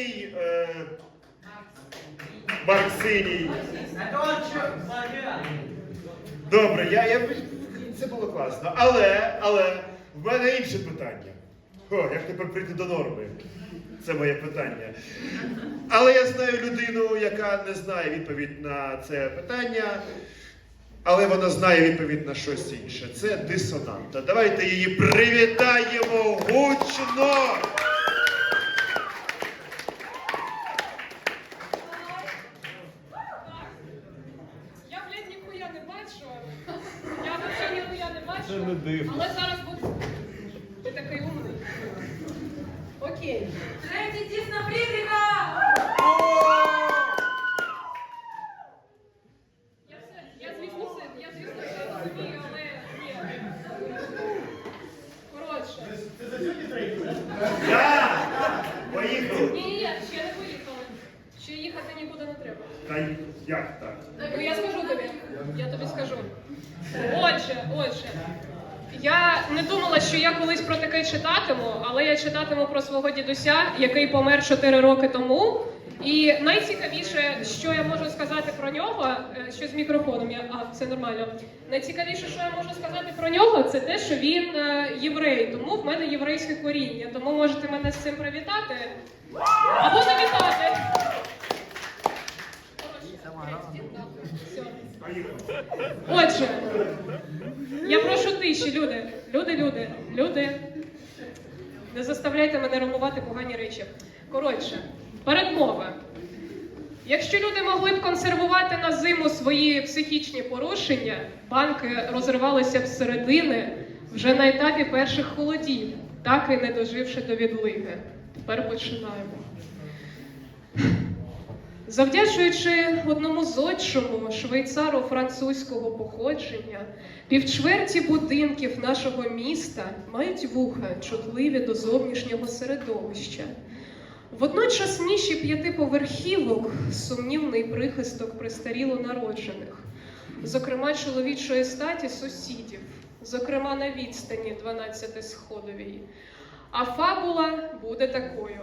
е, Марк Синій. Это он что, плагиат? Добре, я, я, це було класно. Але, але, в мене інше питання. О, як тепер прийти до норми? Це моє питання. Але я знаю людину, яка не знає відповідь на це питання, але вона знає відповідь на щось інше. Це дисонанта. Давайте її привітаємо гучно! Я, блядь, бачу. Я взагалі ніхуя не бачу. Це не дивно. Але зараз. Ти такий умний. Окей. Третій тіс на Фрідріха! Я все, я звісно все, я звісно все розумію, але ні. Коротше. Так! Поїхали! Ні, ні, ні, ще не поїхали. Ще їхати нікуди не треба. Та як так? Ну я скажу тобі. Я тобі скажу. Отже, отже. Я не думала, що я колись про таке читатиму, але я читатиму про свого дідуся, який помер 4 роки тому. І найцікавіше, що я можу сказати про нього, е, що з мікрофоном, я а все нормально. Найцікавіше, що я можу сказати про нього, це те, що він е, єврей, тому в мене єврейське коріння. Тому можете мене з цим привітати або не вітати. Отже, я прошу тиші, люди. Люди, люди, люди. Не заставляйте мене ромувати погані речі. Коротше, передмова. Якщо люди могли б консервувати на зиму свої психічні порушення, банки розривалися б зсередини вже на етапі перших холодів, так і не доживши до відлиги. Тепер починаємо. Завдячуючи одному зодчому швейцару французького походження, півчверті будинків нашого міста мають вуха, чутливі до зовнішнього середовища. Водночас ніші п'ятиповерхівок сумнівний прихисток престаріло народжених, зокрема чоловічої статі сусідів, зокрема на відстані 12 сходовій. А фабула буде такою.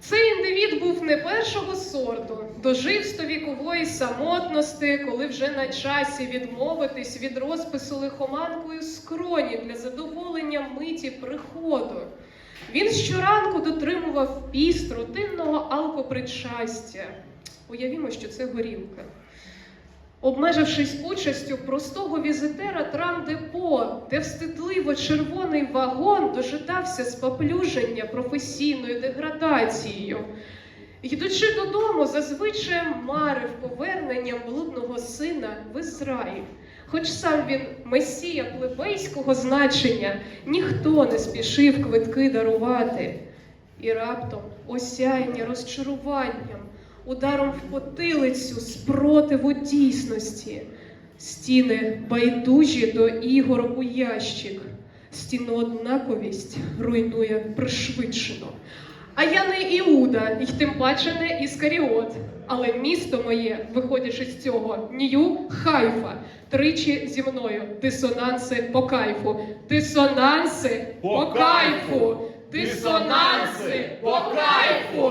Цей індивід був не першого сорту, дожив стовікової самотності, коли вже на часі відмовитись від розпису лихоманкою скроні для задоволення миті приходу. Він щоранку дотримував піст рутинного алкопричастя. Уявімо, що це горілка. Обмежившись участю простого візитера трамдепо, де встидливо червоний вагон дожидався споплюження професійною деградацією. Йдучи додому, зазвичай марив поверненням блудного сина в Ізраїль. Хоч сам він месія плебейського значення, ніхто не спішив квитки дарувати. І раптом осяяння розчаруванням, ударом в потилицю спротиву дійсності. Стіни байдужі до ігор у ящик. Стіну однаковість руйнує пришвидшено. А я не Іуда, і тим паче не Іскаріот. Але місто моє, виходячи з цього, Нью Хайфа, тричі зі мною. Дисонанси По кайфу. Дисонанси по кайфу. Дисонанси по кайфу.